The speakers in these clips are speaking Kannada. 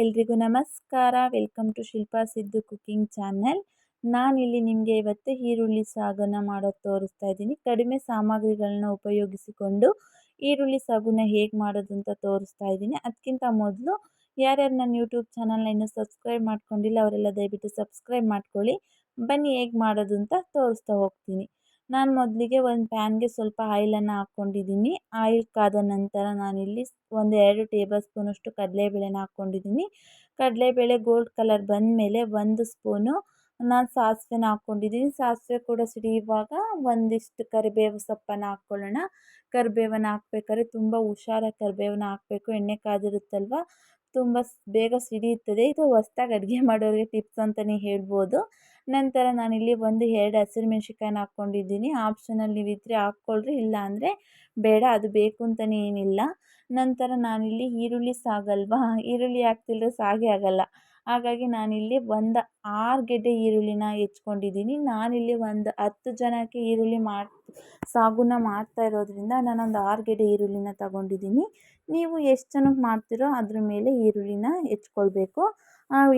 ಎಲ್ರಿಗೂ ನಮಸ್ಕಾರ. Welcome to Shilpa Siddu cooking channel. ನಾನಿಲ್ಲಿ ನಿಮಗೆ ಇವತ್ತು ಈರುಳ್ಳಿ ಸಾಗನ್ನು ಮಾಡೋದು ತೋರಿಸ್ತಾ ಇದ್ದೀನಿ. ಕಡಿಮೆ ಸಾಮಗ್ರಿಗಳನ್ನ ಉಪಯೋಗಿಸಿಕೊಂಡು ಈರುಳ್ಳಿ ಸಾಗುನ ಹೇಗೆ ಮಾಡೋದು ಅಂತ ತೋರಿಸ್ತಾ ಇದ್ದೀನಿ. ಅದಕ್ಕಿಂತ ಮೊದಲು ಯಾರ್ಯಾರು ನನ್ನ ಯೂಟ್ಯೂಬ್ ಚಾನಲ್ನ ಇನ್ನೂ ಸಬ್ಸ್ಕ್ರೈಬ್ ಮಾಡ್ಕೊಂಡಿಲ್ಲ, ಅವರೆಲ್ಲ ದಯವಿಟ್ಟು ಸಬ್ಸ್ಕ್ರೈಬ್ ಮಾಡ್ಕೊಳ್ಳಿ. ಬನ್ನಿ ಹೇಗೆ ಮಾಡೋದು ಅಂತ ತೋರಿಸ್ತಾ ಹೋಗ್ತೀನಿ. ನಾನು ಮೊದಲಿಗೆ ಒಂದು ಪ್ಯಾನ್ಗೆ ಸ್ವಲ್ಪ ಆಯಿಲನ್ನು ಹಾಕ್ಕೊಂಡಿದ್ದೀನಿ. ಆಯಿಲ್ ಕಾದ ನಂತರ ನಾನಿಲ್ಲಿ ಒಂದು ಎರಡು ಟೇಬಲ್ ಸ್ಪೂನಷ್ಟು ಕಡಲೆಬೇಳೆನ ಹಾಕ್ಕೊಂಡಿದ್ದೀನಿ. ಕಡಲೆಬೇಳೆ ಗೋಲ್ಡ್ ಕಲರ್ ಬಂದಮೇಲೆ ಒಂದು ಸ್ಪೂನು ನಾನು ಸಾಸಿವೆನ ಹಾಕ್ಕೊಂಡಿದ್ದೀನಿ. ಸಾಸಿವೆ ಕೂಡ ಸಿಡಿಯುವಾಗ ಒಂದಿಷ್ಟು ಕರಿಬೇವು ಸೊಪ್ಪನ್ನು ಹಾಕ್ಕೊಳ್ಳೋಣ. ಕರಿಬೇವನ್ನ ಹಾಕ್ಬೇಕಾದ್ರೆ ತುಂಬ ಹುಷಾರಾಗಿ ಕರಿಬೇವನ್ನ ಹಾಕಬೇಕು. ಎಣ್ಣೆ ಕಾದಿರುತ್ತಲ್ವ? ತುಂಬ ಬೇಗ ಸಿಡಿಯುತ್ತದೆ. ಇದು ಹೊಸ್ದಾಗಿ ಅಡುಗೆ ಮಾಡೋರಿಗೆ ಟಿಪ್ಸ್ ಅಂತಲೇ ಹೇಳ್ಬೋದು. ನಂತರ ನಾನಿಲ್ಲಿ ಒಂದು ಎರಡು ಹಸಿರು ಮೆಣ್ಸಿನ್ಕಾಯಿನ ಹಾಕ್ಕೊಂಡಿದ್ದೀನಿ. ಆಪ್ಷನಲ್ ನೀವಿದ್ದರೆ ಹಾಕ್ಕೊಳ್ರಿ ಇಲ್ಲ ಅಂದರೆ ಬೇಡ, ಅದು ಬೇಕು ಅಂತಲೇ ಏನಿಲ್ಲ. ನಂತರ ನಾನಿಲ್ಲಿ ಈರುಳ್ಳಿ ಸಾಗಲ್ವಾ? ಈರುಳ್ಳಿ ಹಾಕ್ತಿಲ್ದ್ರೆ ಸಾಗೇ ಆಗಲ್ಲ. ಹಾಗಾಗಿ ನಾನಿಲ್ಲಿ ಒಂದು ಆರು ಗೆಡ್ಡೆ ಈರುಳ್ಳಿನ ಹೆಚ್ಕೊಂಡಿದ್ದೀನಿ. ನಾನಿಲ್ಲಿ ಒಂದು ಹತ್ತು ಜನಕ್ಕೆ ಈರುಳ್ಳಿ ಮಾಡಿ, ಸಾಗುನ ಮಾಡ್ತಾ ಇರೋದ್ರಿಂದ ನಾನೊಂದು ಆರು ಗೆಡ್ಡೆ ಈರುಳ್ಳಿನ ತಗೊಂಡಿದ್ದೀನಿ. ನೀವು ಎಷ್ಟು ಜನಕ್ಕೆ ಮಾಡ್ತೀರೋ ಅದ್ರ ಮೇಲೆ ಈರುಳ್ಳಿನ ಹೆಚ್ಕೊಳ್ಬೇಕು.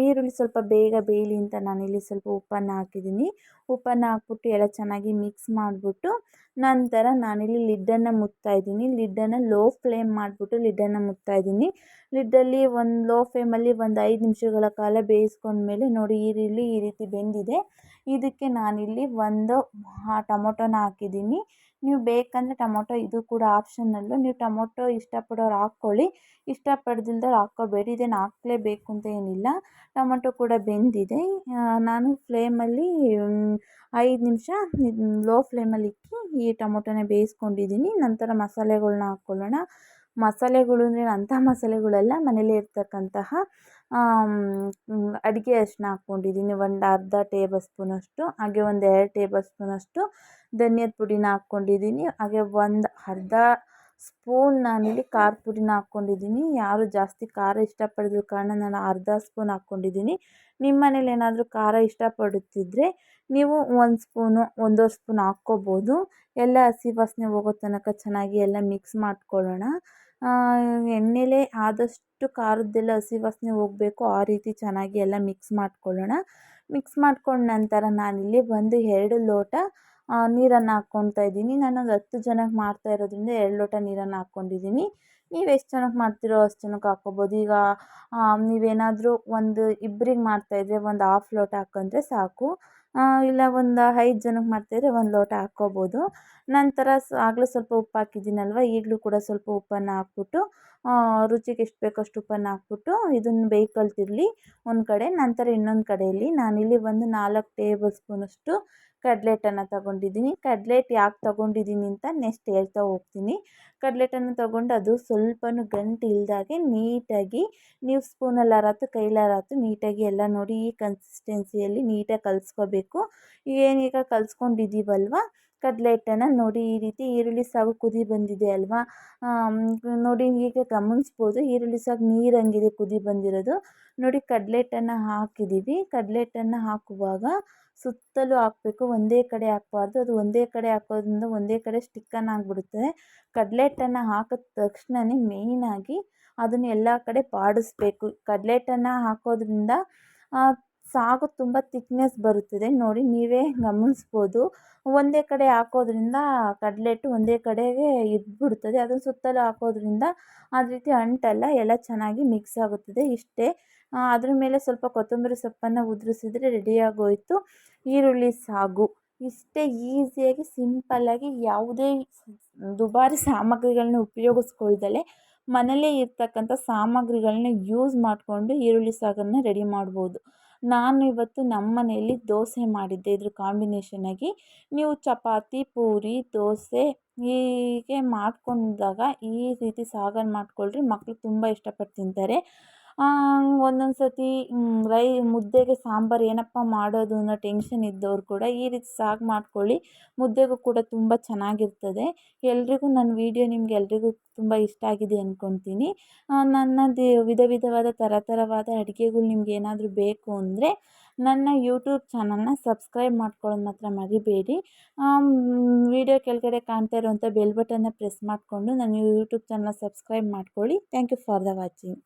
ಈರುಳ್ಳಿ ಸ್ವಲ್ಪ ಬೇಗ ಬೇಯಲಿ ಅಂತ ನಾನಿಲ್ಲಿ ಸ್ವಲ್ಪ ಉಪ್ಪನ್ನು ಹಾಕಿದ್ದೀನಿ. ಉಪ್ಪನ್ನು ಹಾಕ್ಬಿಟ್ಟು ಎಲ್ಲ ಚೆನ್ನಾಗಿ ಮಿಕ್ಸ್ ಮಾಡಿಬಿಟ್ಟು ನಂತರ ನಾನಿಲ್ಲಿ ಲಿಡ್ಡನ್ನು ಮುಚ್ತಾ ಇದ್ದೀನಿ. ಲಿಡ್ಡನ್ನು ಲೋ ಫ್ಲೇಮ್ ಮಾಡಿಬಿಟ್ಟು ಲಿಡ್ಡನ್ನು ಮುಚ್ತಾ ಇದ್ದೀನಿ. ಲಿಡ್ಡಲ್ಲಿ ಒಂದು ಲೋ ಫ್ಲೇಮಲ್ಲಿ ಒಂದು ಐದು ನಿಮಿಷಗಳ ಕಾಲ ಬೇಯಿಸ್ಕೊಂಡ್ಮೇಲೆ ನೋಡಿ ಈರುಳ್ಳಿ ಈ ರೀತಿ ಬೆಂದಿದೆ. ಇದಕ್ಕೆ ನಾನಿಲ್ಲಿ ಒಂದು ಟೊಮೊಟೊನ ಹಾಕಿದ್ದೀನಿ. ನೀವು ಬೇಕಂದರೆ ಟೊಮೊಟೊ ಇದು ಕೂಡ ಆಪ್ಷನಲ್ಲು ನೀವು ಟೊಮೊಟೊ ಇಷ್ಟಪಡೋರು ಹಾಕ್ಕೊಳ್ಳಿ. ಇಷ್ಟಪಡ್ದಿಲ್ದವ್ರು ಹಾಕ್ಕೋಬೇಡಿ. ಇದೇನು ಹಾಕ್ಲೇಬೇಕು ಅಂತ ಏನಿಲ್ಲ. ಟೊಮೊಟೊ ಕೂಡ ಬೆಂದಿದೆ. ನಾನು ಫ್ಲೇಮಲ್ಲಿ ಐದು ನಿಮಿಷ ಲೋ ಫ್ಲೇಮಲ್ಲಿ ಇಕ್ಕಿ ಈ ಟೊಮೊಟೊನ ಬೇಯಿಸ್ಕೊಂಡಿದ್ದೀನಿ. ನಂತರ ಮಸಾಲೆಗಳ್ನ ಹಾಕ್ಕೊಳ್ಳೋಣ. ಮಸಾಲೆಗಳು ಅಂದರೆ ಅಂಥ ಮಸಾಲೆಗಳೆಲ್ಲ ಮನೇಲೇ ಇರ್ತಕ್ಕಂತಹ ಅಡುಗೆ ಅರಿಶಿನ ಹಾಕ್ಕೊಂಡಿದ್ದೀನಿ. ಒಂದು ಅರ್ಧ ಟೇಬಲ್ ಸ್ಪೂನಷ್ಟು, ಹಾಗೆ ಒಂದು ಎರಡು ಟೇಬಲ್ ಸ್ಪೂನಷ್ಟು ಧನಿಯದ ಪುಡಿನ ಹಾಕ್ಕೊಂಡಿದ್ದೀನಿ ಹಾಗೆ ಒಂದು ಅರ್ಧ ಸ್ಪೂನ್ ನಾನಿಲ್ಲಿ ಖಾರದ ಪುಡಿನ ಹಾಕ್ಕೊಂಡಿದ್ದೀನಿ ಯಾರು ಜಾಸ್ತಿ ಖಾರ ಇಷ್ಟಪಡದ ಕಾರಣ ನಾನು ಅರ್ಧ ಸ್ಪೂನ್ ಹಾಕ್ಕೊಂಡಿದ್ದೀನಿ ನಿಮ್ಮ ಮನೇಲಿ ಏನಾದರೂ ಖಾರ ಇಷ್ಟಪಡುತ್ತಿದ್ದರೆ ನೀವು ಒಂದು ಸ್ಪೂನು, ಒಂದೂವರೆ ಸ್ಪೂನ್ ಹಾಕ್ಕೋಬೋದು. ಎಲ್ಲ ಹಸಿ ವಾಸನೆ ಹೋಗೋ ತನಕ ಚೆನ್ನಾಗಿ ಎಲ್ಲ ಮಿಕ್ಸ್ ಮಾಡ್ಕೊಳ್ಳೋಣ. ಎಣ್ಣೆಲೇ ಆದಷ್ಟು ಖಾರದ್ದೆಲ್ಲ ಹಸಿ ವಾಸನೆ ಹೋಗಬೇಕು. ಆ ರೀತಿ ಚೆನ್ನಾಗಿ ಎಲ್ಲ ಮಿಕ್ಸ್ ಮಾಡ್ಕೊಳ್ಳೋಣ. ಮಿಕ್ಸ್ ಮಾಡ್ಕೊಂಡ ನಂತರ ನಾನಿಲ್ಲಿ ಒಂದು, ಎರಡು ಲೋಟ ನೀರನ್ನು ಹಾಕ್ಕೊಳ್ತಾ ಇದ್ದೀನಿ. ನಾನೊಂದು ಹತ್ತು ಜನಕ್ಕೆ ಮಾಡ್ತಾ ಇರೋದ್ರಿಂದ ಎರಡು ಲೋಟ ನೀರನ್ನು ಹಾಕ್ಕೊಂಡಿದ್ದೀನಿ. ನೀವು ಎಷ್ಟು ಜನಕ್ಕೆ ಮಾಡ್ತೀರೋ ಅಷ್ಟು ಜನಕ್ಕೆ ಹಾಕ್ಕೋಬೋದು ಈಗ ನೀವೇನಾದರೂ ಒಂದು ಇಬ್ರಿಗೆ ಮಾಡ್ತಾಯಿದ್ರೆ ಒಂದು ಹಾಫ್ ಲೋಟ ಹಾಕ್ಕೊಂಡ್ರೆ ಸಾಕು. ಇಲ್ಲ ಒಂದು ಐದು ಜನಕ್ಕೆ ಮಾಡ್ತಾಯಿದ್ರೆ ಒಂದು ಲೋಟ ಹಾಕ್ಕೋಬೋದು ನಂತರ ಆಗಲೇ ಸ್ವಲ್ಪ ಉಪ್ಪು ಹಾಕಿದ್ದೀನಲ್ವ, ಈಗಲೂ ಕೂಡ ಸ್ವಲ್ಪ ಉಪ್ಪನ್ನು ಹಾಕ್ಬಿಟ್ಟು ರುಚಿಗೆ ಎಷ್ಟು ಬೇಕೋ ಅಷ್ಟು ಉಪ್ಪನ್ನು ಹಾಕ್ಬಿಟ್ಟು ಇದನ್ನು ಬೇಯ್ಕೊಳ್ತಿರಲಿ ಒಂದು ಕಡೆ. ನಂತರ ಇನ್ನೊಂದು ಕಡೆಯಲ್ಲಿ ನಾನಿಲ್ಲಿ ಒಂದು ನಾಲ್ಕು ಟೇಬಲ್ ಸ್ಪೂನಷ್ಟು ಕಡ್ಲೆಟನ್ನು ತಗೊಂಡಿದ್ದೀನಿ. ಕಡ್ಲೆಟ್ ಯಾಕೆ ತಗೊಂಡಿದ್ದೀನಿ ಅಂತ ನೆಕ್ಸ್ಟ್ ಹೇಳ್ತಾ ಹೋಗ್ತೀನಿ. ಕಡ್ಲೆಟನ್ನು ತಗೊಂಡು ಅದು ಸ್ವಲ್ಪನೂ ಗಂಟು ಇಲ್ದಾಗೆ ನೀಟಾಗಿ, ನೀವು ಸ್ಪೂನಲ್ಲಾರಾಯ್ತು ಕೈಲಾರಾತು ನೀಟಾಗಿ ಎಲ್ಲ ನೋಡಿ ಈ ಕನ್ಸಿಸ್ಟೆನ್ಸಿಯಲ್ಲಿ ನೀಟಾಗಿ ಕಲಿಸ್ಕೋಬೇಕು. ಏನೀಗ ಕಲಿಸ್ಕೊಂಡಿದ್ದೀವಲ್ವ? ಕಡಲೆ ಹಿಟ್ಟನ್ನು ನೋಡಿ ಈ ರೀತಿ ಈರುಳ್ಳಿ ಸಾಗು ಕುದಿ ಬಂದಿದೆ ಅಲ್ವಾ? ನೋಡಿ ಹೀಗೆ ಗಮನಿಸ್ಬೋದು. ಈರುಳ್ಳಿ ಸಾಗು ನೀರಂಗಿದೆ ಕುದಿ ಬಂದಿರೋದು. ನೋಡಿ ಕಡಲೆ ಹಿಟ್ಟನ್ನು ಹಾಕಿದ್ದೀವಿ. ಕಡಲೆ ಹಿಟ್ಟನ್ನು ಹಾಕುವಾಗ ಸುತ್ತಲೂ ಹಾಕಬೇಕು. ಒಂದೇ ಕಡೆ ಹಾಕಬಾರ್ದು. ಅದು ಒಂದೇ ಕಡೆ ಹಾಕೋದ್ರಿಂದ ಒಂದೇ ಕಡೆ ಸ್ಟಿಕ್ಕನ್ ಆಗಿಬಿಡುತ್ತದೆ ಕಡಲೆ ಹಿಟ್ಟನ್ನು ಹಾಕಿದ ತಕ್ಷಣವೇ ಮೇಯ್ನಾಗಿ ಅದನ್ನು ಎಲ್ಲ ಕಡೆ ಬಾಡಿಸ್ಬೇಕು ಹಿಟ್ಟನ್ನು ಹಾಕೋದ್ರಿಂದ ಸಾಗು ತುಂಬ ತಿಕ್ನೆಸ್ ಬರುತ್ತದೆ. ನೋಡಿ, ನೀವೇ ಗಮನಿಸ್ಬೋದು. ಒಂದೇ ಕಡೆ ಹಾಕೋದ್ರಿಂದ ಕಡಲೆಟ್ಟು ಒಂದೇ ಕಡೆಗೆ ಇದ್ಬಿಡ್ತದೆ. ಅದನ್ನು ಸುತ್ತಲೂ ಹಾಕೋದ್ರಿಂದ ಅದೇ ರೀತಿ ಅಂಟಲ್ಲ, ಎಲ್ಲ ಚೆನ್ನಾಗಿ ಮಿಕ್ಸ್ ಆಗುತ್ತದೆ ಇಷ್ಟೇ. ಅದ್ರ ಮೇಲೆ ಸ್ವಲ್ಪ ಕೊತ್ತಂಬರಿ ಸೊಪ್ಪನ್ನು ಉದುರಿಸಿದ್ರೆ ರೆಡಿಯಾಗೋಯಿತು ಈರುಳ್ಳಿ ಸಾಗು. ಇಷ್ಟೇ ಈಸಿಯಾಗಿ ಸಿಂಪಲ್ಲಾಗಿ ಯಾವುದೇ ದುಬಾರಿ ಸಾಮಗ್ರಿಗಳನ್ನ ಉಪಯೋಗಿಸ್ಕೊಳ್ದಲೇ ಮನೇಲೇ ಇರ್ತಕ್ಕಂಥ ಸಾಮಗ್ರಿಗಳನ್ನ ಯೂಸ್ ಮಾಡಿಕೊಂಡು ಈರುಳ್ಳಿ ಸಾಗನ್ನು ರೆಡಿ ಮಾಡ್ಬೋದು. ನಾನು ಇವತ್ತು ನಮ್ಮ ಮನೆಯಲ್ಲಿ ದೋಸೆ ಮಾಡಿದ್ದೆ. ಇದ್ರ ಕಾಂಬಿನೇಷನಾಗಿ ನೀವು ಚಪಾತಿ, ಪೂರಿ, ದೋಸೆ ಹೀಗೆ ಮಾಡಿಕೊಂಡಾಗ ಈ ರೀತಿ ಸಾಗನ್ನು ಮಾಡಿಕೊಳ್ರಿ. ಮಕ್ಕಳು ತುಂಬ ಇಷ್ಟಪಟ್ಟು ತಿಂತಾರೆ. ಒಂದೊಂದು ರೈ, ಮುದ್ದೆಗೆ ಸಾಂಬಾರು ಏನಪ್ಪ ಮಾಡೋದು ಅನ್ನೋ ಟೆನ್ಷನ್ ಇದ್ದವ್ರು ಕೂಡ ಈ ರೀತಿ ಸಾಗು ಮಾಡ್ಕೊಳ್ಳಿ. ಮುದ್ದೆಗೂ ಕೂಡ ತುಂಬ ಚೆನ್ನಾಗಿರ್ತದೆ. ಎಲ್ರಿಗೂ ನನ್ನ ವೀಡಿಯೋ ನಿಮ್ಗೆ ಎಲ್ರಿಗೂ ತುಂಬ ಇಷ್ಟ ಆಗಿದೆ ಅಂದ್ಕೊಳ್ತೀನಿ ನನ್ನದು ವಿಧ ವಿಧವಾದ ಥರ ಥರವಾದ ಅಡುಗೆಗಳು ನಿಮ್ಗೆ ಏನಾದರೂ ಬೇಕು ಅಂದರೆ ನನ್ನ ಯೂಟ್ಯೂಬ್ ಚಾನಲ್ನ ಸಬ್ಸ್ಕ್ರೈಬ್ ಮಾಡ್ಕೊಳ್ಳೋದು ಮಾತ್ರ ಮರಿಬೇಡಿ. ವಿಡಿಯೋ ಕೆಳಗಡೆ ಕಾಣ್ತಾ ಇರುವಂಥ ಬೆಲ್ ಬಟನ್ನ ಪ್ರೆಸ್ ಮಾಡಿಕೊಂಡು ನನ್ನ ಯೂಟ್ಯೂಬ್ ಚಾನಲ್ ಸಬ್ಸ್ಕ್ರೈಬ್ ಮಾಡ್ಕೊಳ್ಳಿ. Thank you for the watching